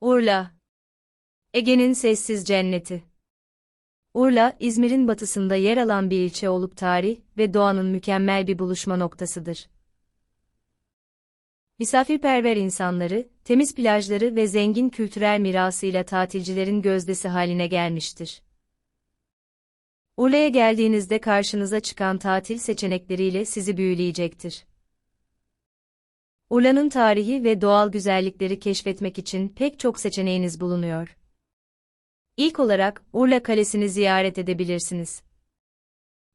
Urla. Ege'nin sessiz cenneti. Urla, İzmir'in batısında yer alan bir ilçe olup tarih ve doğanın mükemmel bir buluşma noktasıdır. Misafirperver insanları, temiz plajları ve zengin kültürel mirasıyla tatilcilerin gözdesi haline gelmiştir. Urla'ya geldiğinizde karşınıza çıkan tatil seçenekleriyle sizi büyüleyecektir. Urla'nın tarihi ve doğal güzellikleri keşfetmek için pek çok seçeneğiniz bulunuyor. İlk olarak Urla Kalesi'ni ziyaret edebilirsiniz.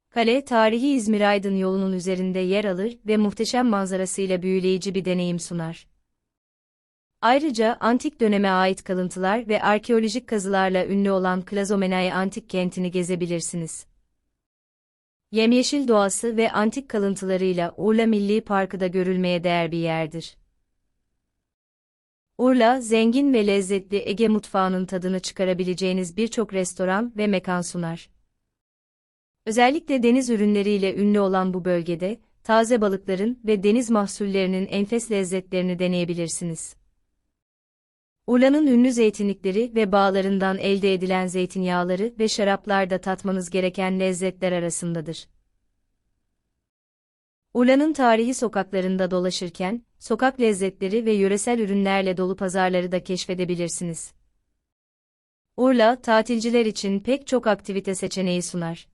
Kale, tarihi İzmir-Aydın yolunun üzerinde yer alır ve muhteşem manzarasıyla büyüleyici bir deneyim sunar. Ayrıca antik döneme ait kalıntılar ve arkeolojik kazılarla ünlü olan Klazomenai antik kentini gezebilirsiniz. Yemyeşil doğası ve antik kalıntılarıyla Urla Milli Parkı da görülmeye değer bir yerdir. Urla, zengin ve lezzetli Ege mutfağının tadını çıkarabileceğiniz birçok restoran ve mekan sunar. Özellikle deniz ürünleriyle ünlü olan bu bölgede, taze balıkların ve deniz mahsullerinin enfes lezzetlerini deneyebilirsiniz. Urla'nın ünlü zeytinlikleri ve bağlarından elde edilen zeytinyağları ve şaraplar da tatmanız gereken lezzetler arasındadır. Urla'nın tarihi sokaklarında dolaşırken, sokak lezzetleri ve yöresel ürünlerle dolu pazarları da keşfedebilirsiniz. Urla, tatilciler için pek çok aktivite seçeneği sunar.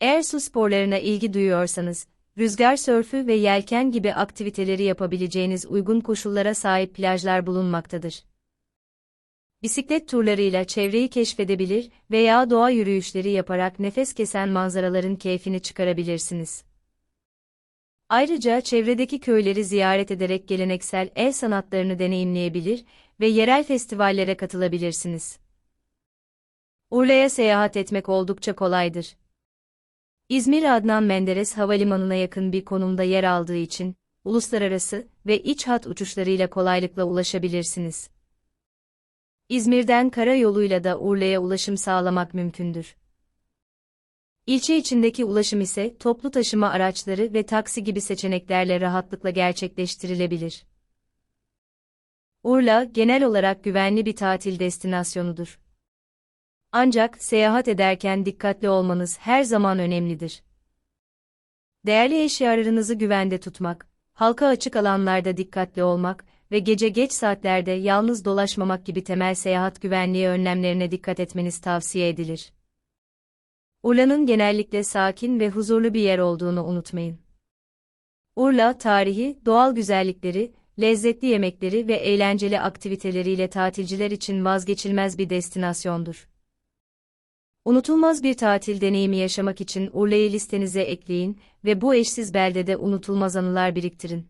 Eğer su sporlarına ilgi duyuyorsanız, rüzgar sörfü ve yelken gibi aktiviteleri yapabileceğiniz uygun koşullara sahip plajlar bulunmaktadır. Bisiklet turlarıyla çevreyi keşfedebilir veya doğa yürüyüşleri yaparak nefes kesen manzaraların keyfini çıkarabilirsiniz. Ayrıca çevredeki köyleri ziyaret ederek geleneksel el sanatlarını deneyimleyebilir ve yerel festivallere katılabilirsiniz. Urla'ya seyahat etmek oldukça kolaydır. İzmir Adnan Menderes Havalimanı'na yakın bir konumda yer aldığı için, uluslararası ve iç hat uçuşlarıyla kolaylıkla ulaşabilirsiniz. İzmir'den karayoluyla da Urla'ya ulaşım sağlamak mümkündür. İlçe içindeki ulaşım ise toplu taşıma araçları ve taksi gibi seçeneklerle rahatlıkla gerçekleştirilebilir. Urla, genel olarak güvenli bir tatil destinasyonudur. Ancak seyahat ederken dikkatli olmanız her zaman önemlidir. Değerli eşyalarınızı güvende tutmak, halka açık alanlarda dikkatli olmak ve gece geç saatlerde yalnız dolaşmamak gibi temel seyahat güvenliği önlemlerine dikkat etmeniz tavsiye edilir. Urla'nın genellikle sakin ve huzurlu bir yer olduğunu unutmayın. Urla, tarihi, doğal güzellikleri, lezzetli yemekleri ve eğlenceli aktiviteleriyle tatilciler için vazgeçilmez bir destinasyondur. Unutulmaz bir tatil deneyimi yaşamak için Urla'yı listenize ekleyin ve bu eşsiz beldede unutulmaz anılar biriktirin.